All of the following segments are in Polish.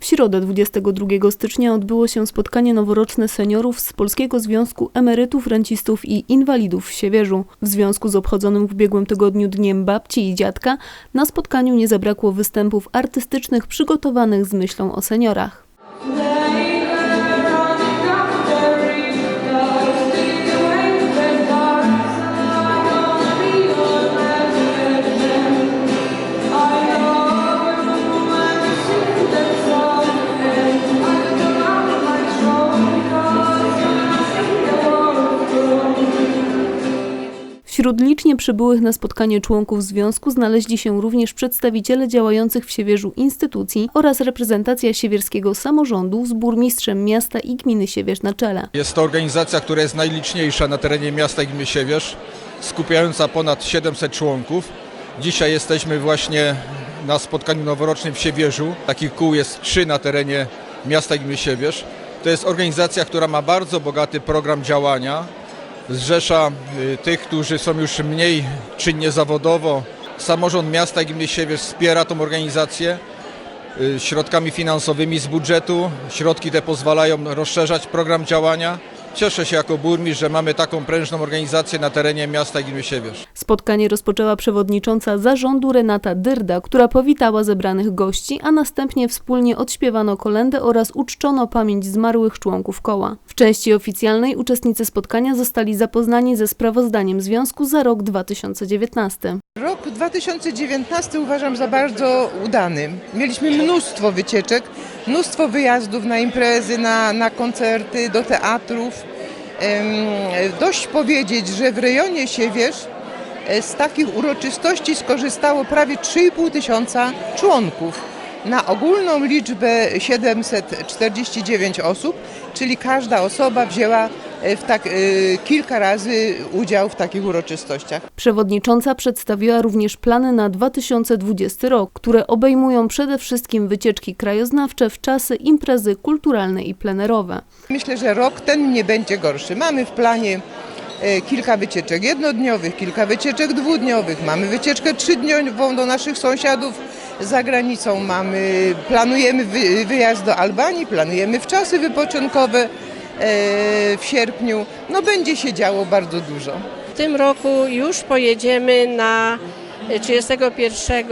W środę 22 stycznia odbyło się spotkanie noworoczne seniorów z Polskiego Związku Emerytów, Rencistów i Inwalidów w Siewierzu. W związku z obchodzonym w ubiegłym tygodniu Dniem Babci i Dziadka na spotkaniu nie zabrakło występów artystycznych przygotowanych z myślą o seniorach. Wśród licznie przybyłych na spotkanie członków związku znaleźli się również przedstawiciele działających w Siewierzu instytucji oraz reprezentacja siewierskiego samorządu z burmistrzem miasta i gminy Siewierz na czele. Jest to organizacja, która jest najliczniejsza na terenie miasta i gminy Siewierz, skupiająca ponad 700 członków. Dzisiaj jesteśmy właśnie na spotkaniu noworocznym w Siewierzu. Takich kół jest trzy na terenie miasta i gminy Siewierz. To jest organizacja, która ma bardzo bogaty program działania. Zrzesza y, tych, którzy są już mniej czynnie zawodowo. Samorząd miasta gminy Siewierz wspiera tą organizację y, środkami finansowymi z budżetu. Środki te pozwalają rozszerzać program działania. Cieszę się jako burmistrz, że mamy taką prężną organizację na terenie miasta Siewierz. Spotkanie rozpoczęła przewodnicząca zarządu Renata Dyrda, która powitała zebranych gości, a następnie wspólnie odśpiewano kolendę oraz uczczono pamięć zmarłych członków koła. W części oficjalnej uczestnicy spotkania zostali zapoznani ze sprawozdaniem związku za rok 2019. Rok 2019 uważam za bardzo udany. Mieliśmy mnóstwo wycieczek, mnóstwo wyjazdów na imprezy, na, na koncerty, do teatrów. Dość powiedzieć, że w rejonie Siewierz e, z takich uroczystości skorzystało prawie 3,5 tysiąca członków na ogólną liczbę 749 osób, czyli każda osoba wzięła e, w tak, e, kilka razy udział w takich uroczystościach. Przewodnicząca przedstawiła również plany na 2020 rok, które obejmują przede wszystkim wycieczki krajoznawcze w czasy imprezy kulturalne i plenerowe. Myślę, że rok ten nie będzie gorszy. Mamy w planie e, kilka wycieczek jednodniowych, kilka wycieczek dwudniowych, mamy wycieczkę trzydniową do naszych sąsiadów za granicą, mamy, planujemy wy, wyjazd do Albanii, planujemy wczasy wypoczynkowe e, w sierpniu. No będzie się działo bardzo dużo. W tym roku już pojedziemy na 31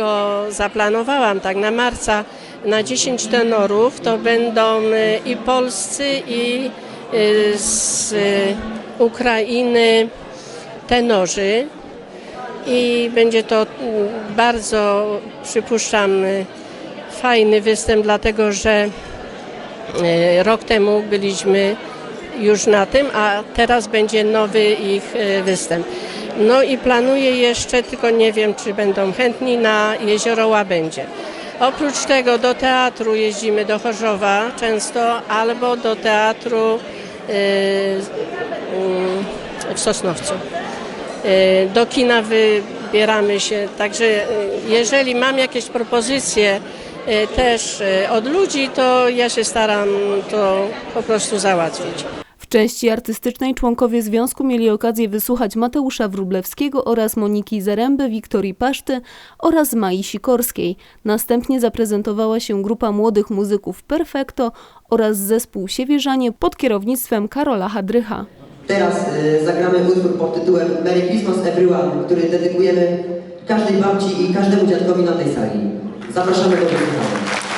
zaplanowałam tak na marca na 10 tenorów. To będą y, i polscy i z Ukrainy tenorzy. I będzie to mm, bardzo, przypuszczam, y, fajny występ, dlatego że y, rok temu byliśmy już na tym, a teraz będzie nowy ich e, występ. No i planuję jeszcze, tylko nie wiem, czy będą chętni, na Jezioro Łabędzie. Oprócz tego do teatru jeździmy do Chorzowa często, albo do teatru mm, w Sosnowcu. E, Do kina wybieramy się, także e, jeżeli mam jakieś propozycje e, też od ludzi, to ja się staram to po prostu załatwić. W części artystycznej członkowie związku mieli okazję wysłuchać Mateusza Wróblewskiego oraz Moniki Zaręby, Wiktorii Paszty oraz Mai Sikorskiej. Następnie zaprezentowała się grupa młodych muzyków Perfecto oraz zespół Siewierzanie pod kierownictwem Karola Hadrycha. Teraz y, zagramy utwór pod tytułem Merry Christmas Everyone, który dedykujemy każdej babci i każdemu dziadkowi na tej sali. Zapraszamy do wysłuchania.